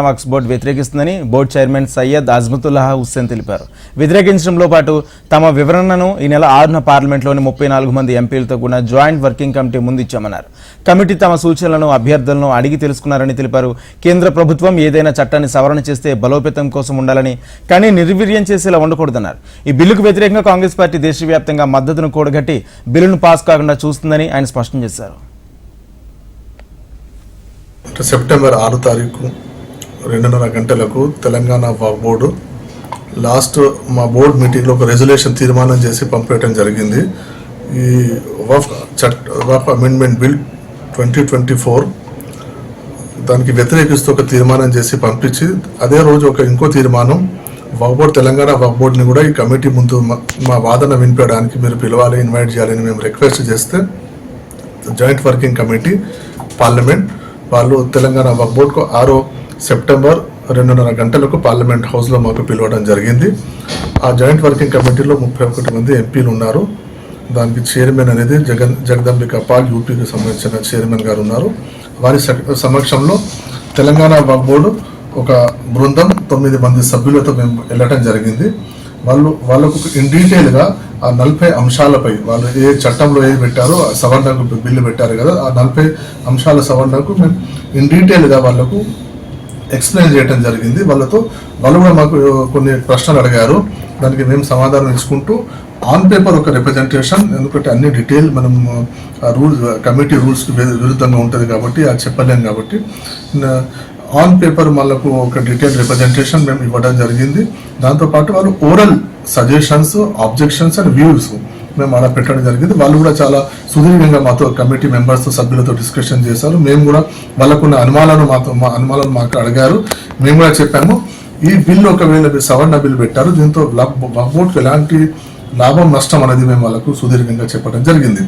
Waqf board వ్యతిరేకిస్తుందని board chairman Syed Azmatullah Hussain తెలిపారు. వ్యతిరేకించడంలో పాటు తమ వివరణను ఈ నెల ఆరున పార్లమెంట్లోని ముప్పై నాలుగు మంది ఎంపీలతో కూడిన జాయింట్ వర్కింగ్ కమిటీ ముందిచ్చామన్నారు. కమిటీ తమ సూచనలను అభ్యర్థులను అడిగి తెలుసుకున్నారని తెలిపారు. కేంద్ర ప్రభుత్వం ఏదైనా చట్టాన్ని సవరణ చేస్తే బలోపేతం కోసం ఉండాలని కానీ నిర్వీర్యం చేసేలా ఉండకూడదన్నారు. ఈ బిల్లుకు వ్యతిరేకంగా కాంగ్రెస్ పార్టీ దేశవ్యాప్తంగా మద్దతును కూడగట్టి బిల్లును పాస్ కాకుండా చూస్తుందని ఆయన స్పష్టం చేశారు. సెప్టెంబర్ ఆరు తారీఖు రెండున్నర గంటలకు తెలంగాణ వాక్ బోర్డు లాస్ట్ మా బోర్డు మీటింగ్లో ఒక రెజల్యూషన్ తీర్మానం చేసి పంపేయడం జరిగింది. ఈ వఫ్ చట్ Waqf amendment bill twenty twenty four దానికి వ్యతిరేకిస్తూ ఒక తీర్మానం చేసి పంపించి అదే రోజు ఒక ఇంకో తీర్మానం వక్బోర్డ్ తెలంగాణ వక్ బోర్డ్ని కూడా ఈ కమిటీ ముందు మా- వాదన వినిపించడానికి మీరు పిలవాలి ఇన్వైట్ చేయాలని మేము రిక్వెస్ట్ చేస్తే జాయింట్ వర్కింగ్ కమిటీ పార్లమెంట్ వాళ్ళు తెలంగాణ వక్ బోర్డుకు ఆరో సెప్టెంబర్ రెండున్నర గంటలకు పార్లమెంట్ హౌస్లో మాకు పిలవడం జరిగింది. ఆ జాయింట్ వర్కింగ్ కమిటీలో ముప్పై ఒకటి మంది ఎంపీలు ఉన్నారు. దానికి చైర్మన్ అనేది జగన్ జగదంబిక పాల్ యూపీకి సంబంధించిన చైర్మన్ గారు ఉన్నారు. వారి సమక్షంలో తెలంగాణ బోర్డు ఒక బృందం తొమ్మిది మంది సభ్యులతో మేము వెళ్ళటం జరిగింది. వాళ్ళు వాళ్ళకు ఇన్ డీటెయిల్గా ఆ నలభై అంశాలపై వాళ్ళు ఏ చట్టంలో ఏది పెట్టారో ఆ సవరణకు బిల్లు పెట్టారు కదా ఆ నలభై అంశాల సవరణకు మేము ఇన్ డీటెయిల్గా వాళ్ళకు ఎక్స్ప్లెయిన్ చేయడం జరిగింది. వాళ్ళతో వాళ్ళు కూడా మాకు కొన్ని ప్రశ్నలు అడిగారు. దానికి మేము సమాధానం ఇచ్చుకుంటూ ఆన్ పేపర్ ఒక రిప్రజెంటేషన్ ఎందుకంటే అన్ని డీటెయిల్ మనం రూల్స్ కమిటీ రూల్స్కి విరుద్ధంగా ఉంటుంది కాబట్టి అది చెప్పలేం కాబట్టి ఆన్ పేపర్ వాళ్ళకు ఒక డీటెయిల్ రిప్రజెంటేషన్ మేము ఇవ్వడం జరిగింది. దాంతోపాటు వాళ్ళు oral suggestions objections and views మేము అలా పెట్టడం జరిగింది. వాళ్ళు కూడా చాలా సుదీర్ఘంగా మాతో కమిటీ మెంబర్స్తో సభ్యులతో డిస్కషన్ చేశారు. మేము కూడా వాళ్ళకున్న అనుమానాలను మాతో మా అనుమానాలు మాకు అడిగారు. మేము కూడా చెప్పాము ఈ బిల్లు ఒకవేళ సవర్ణ సవరణ బిల్లు పెట్టారు దీంతో బోర్డుకి ఎలాంటి లాభం నష్టం అనేది మేము వాళ్ళకు సుదీర్ఘంగా చెప్పడం జరిగింది.